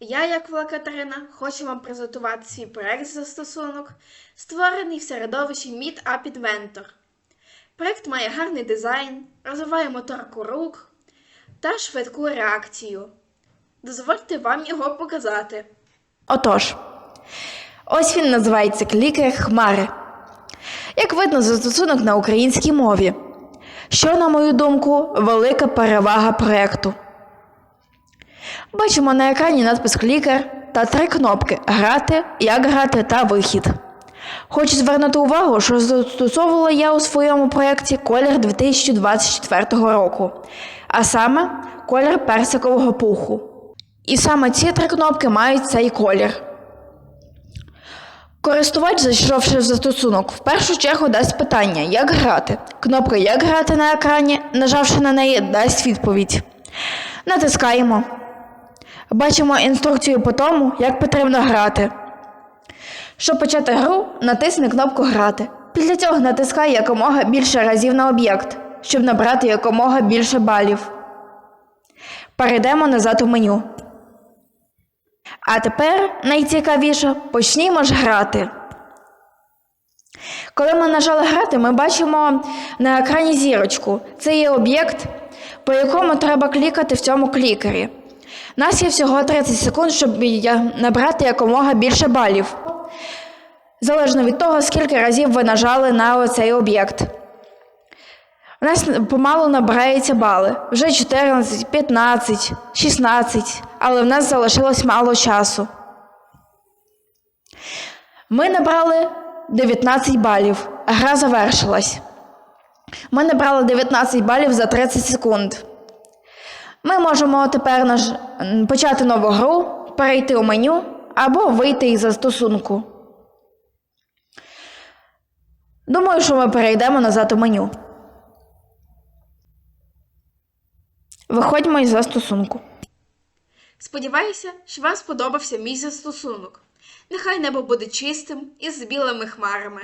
Я, як Вла Катерина, хочу вам презентувати свій проект застосунок, створений в середовищі Meet Up Inventor. Проект має гарний дизайн, розвиває моторику рук та швидку реакцію. Дозвольте вам його показати. Отож, ось він називається клікер Хмари. Як видно, застосунок на українській мові, що, на мою думку, велика перевага проєкту. Бачимо на екрані надпис клікер та три кнопки Грати, як грати та вихід. Хочу звернути увагу, що застосовувала я у своєму проєкті колір 2024 року, а саме колір персикового пуху. І саме ці три кнопки мають цей колір. Користувач, зайшовши в застосунок, в першу чергу дасть питання, як грати. Кнопка Як грати на екрані, нажавши на неї, дасть відповідь. Натискаємо. Бачимо інструкцію по тому, як потрібно грати. Щоб почати гру, натисни кнопку Грати. Після цього натискай якомога більше разів на об'єкт, щоб набрати якомога більше балів. Перейдемо назад у меню. А тепер найцікавіше почнімо ж грати. Коли ми нажали грати, ми бачимо на екрані зірочку. Це є об'єкт, по якому треба клікати в цьому клікері. У нас є всього 30 секунд, щоб набрати якомога більше балів. Залежно від того, скільки разів ви нажали на цей об'єкт. У нас помалу набираються бали. Вже 14, 15, 16, але в нас залишилось мало часу. Ми набрали 19 балів. Гра завершилась. Ми набрали 19 балів за 30 секунд. Ми можемо тепер наж... почати нову гру, перейти у меню або вийти із застосунку. Думаю, що ми перейдемо назад у меню. Виходьмо із застосунку. Сподіваюся, що вам сподобався мій застосунок. Нехай небо буде чистим і з білими хмарами.